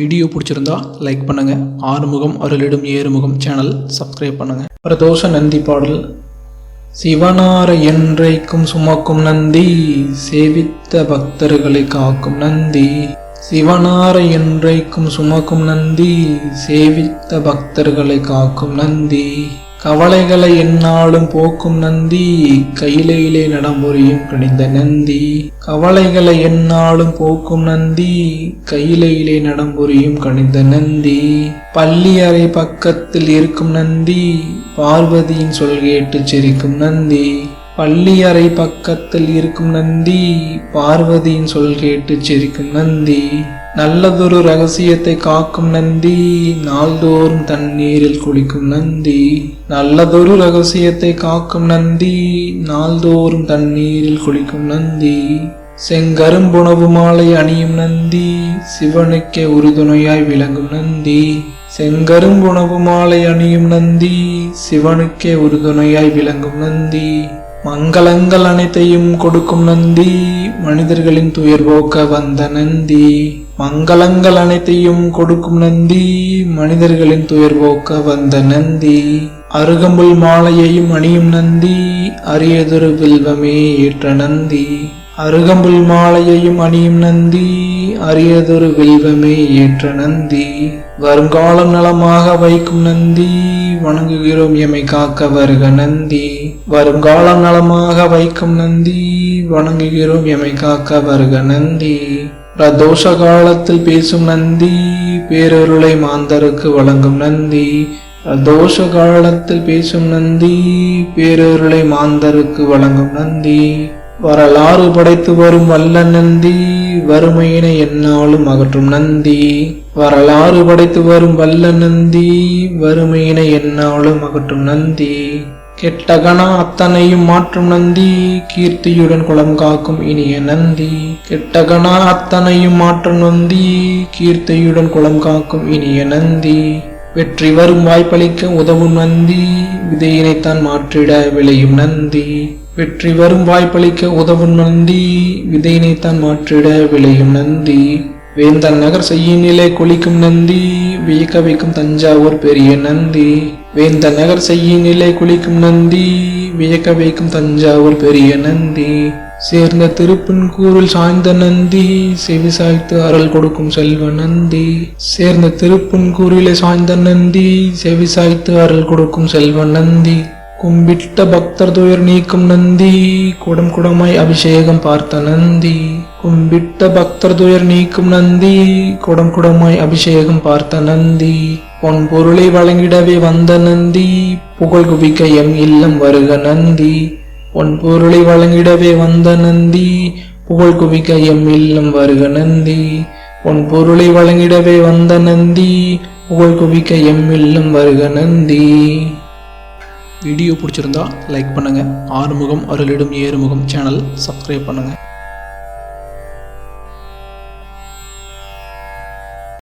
Video பிடிச்சிருந்தா like பண்ணுங்க. ஆறுமுகம் அருளிடும் ஏறுமுகம் சேனல் சப்ஸ்கிரைப் பண்ணுங்க. பிரதோஷ நந்தி பாடல். சிவனார என்றைக்கும் சுமக்கும் நந்தி சேவித்த பக்தர்களை காக்கும் நந்தி. சிவனாரை என்றைக்கும் சுமக்கும் நந்தி சேவித்த பக்தர்களை காக்கும் நந்தி. கவலைகளை என்னாலும் போக்கும் நந்தி கையிலே நடம்புரியும் கணிந்த நந்தி. கவலைகளை என்னாலும் போக்கும் நந்தி கையிலே நடம்புரியும் கணிந்த நந்தி. பள்ளி அறை பக்கத்தில் இருக்கும் நந்தி பார்வதியின் சொல் கேட்டு சிரிக்கும் நந்தி. பள்ளியறை பக்கத்தில் இருக்கும் நந்தி பார்வதியின் சொல் கேட்டு சிரிக்கும் நந்தி. நல்லதொரு ரகசியத்தை காக்கும் நந்தி நாள்தோறும் தண்ணீரில் குளிக்கும் நந்தி. நல்லதொரு ரகசியத்தை காக்கும் நந்தி நாள்தோறும் தண்ணீரில் குளிக்கும் நந்தி. செங்கரும்புணவு மாலை அணியும் நந்தி சிவனுக்கே உறுதுணையாய் விளங்கும் நந்தி. செங்கரும்புணவு மாலை அணியும் நந்தி சிவனுக்கே உறுதுணையாய் விளங்கும் நந்தி. மங்களங்கள் அனைத்தையும் கொடுக்கும் நந்தி. மனிதர்களின் துயர் போக்க வந்த நந்தி. மங்களங்கள் அனைத்தையும் கொடுக்கும் நந்தி. மனிதர்களின் துயர் போக்க வந்த நந்தி. அருகம்புல் மாலையையும் அணியும் நந்தி. அரியதொரு வில்வமே ஏற்ற நந்தி. அருகம்புல் மாலையையும் அணியும் நந்தி அரியதொரு வில்வமே ஏற்ற நந்தி. வருங்காலம் நலமாக வைக்கும் நந்தி வணங்குகிறோம் எமை காக்க வருக நந்தி. வருங்காலம் நலமாக வைக்கும் நந்தி வணங்குகிறோம் எமை காக்க வருக நந்தி. பிரதோஷ காலத்தில் பேசும் நந்தி பேரருளை மாந்தருக்கு வழங்கும் நந்தி. பிரதோஷ காலத்தில் பேசும் நந்தி பேரருளை மாந்தருக்கு வழங்கும் நந்தி. வரலாறு படைத்து வரும் வல்ல நந்தி வறுமையினை என்னாலும் அகற்றும் நந்தி. வரலாறு படைத்து வரும் வல்ல நந்தி வறுமையினை என்னாலும் அகற்றும் நந்தி. கெட்டகனா அத்தனையும் மாற்றும் நந்தி கீர்த்தியுடன் குளம் காக்கும் இனிய நந்தி. கெட்டகனா அத்தனையும் மாற்றும் நந்தி கீர்த்தியுடன் குளம் காக்கும் இனிய நந்தி. வெற்றி வரும் வாய்ப்பளிக்க உதவும் நந்தி. விதையினைத்தான் மாற்றிட விளையும் நந்தி. வெற்றி வரும் வாய்ப்பளிக்க உதவும் நந்தி. விதையினைத்தான் மாற்றிட விளையும் நந்தி. வேந்தன் நகர் செய்யும் நிலை நந்தி வியக்க வைக்கும் தஞ்சாவூர் பெரிய நந்தி. வேந்தன் நகர் செய்யும் நிலை குளிக்கும் நந்தி வியக்க வைக்கும் தஞ்சாவூர் பெரிய நந்தி. சேர்ந்த திருப்பன்கூரில் சாய்ந்த நந்தி செவி சாய்த்து அருள் கொடுக்கும் செல்வ நந்தி. சேர்ந்த திருப்பன்கூரிலே சாய்ந்த நந்தி செவி சாய்த்து அருள் கொடுக்கும் செல்வ நந்தி. கும்பிட்ட பக்தர் துயர் நீக்கும் நந்தி குடம் குடமாய் அபிஷேகம் பார்த்த நந்தி. கும்பிட்ட பக்தர் துயர் நீக்கும் நந்தி குடம் குடமாய் அபிஷேகம் பார்த்த நந்தி. பொன் பொருளை வழங்கிடவே வந்த நந்தி புகழ் குவிக்க எம் இல்லம் வருக நந்தி. பொன் பொருளை வழங்கிடவே வந்த நந்தி புகழ் குவிக்க எம் இல்லம் வருக நந்தி. பொன் பொருளை வழங்கிடவே வந்த நந்தி புகழ் குவிக்க எம் இல்லம் வருக நந்தி. வீடியோ பிடிச்சிருந்தா லைக் பண்ணுங்கள் ஆறுமுகம் அருளிடும் ஏறுமுகம் சேனல் சப்ஸ்கிரைப் பண்ணுங்கள்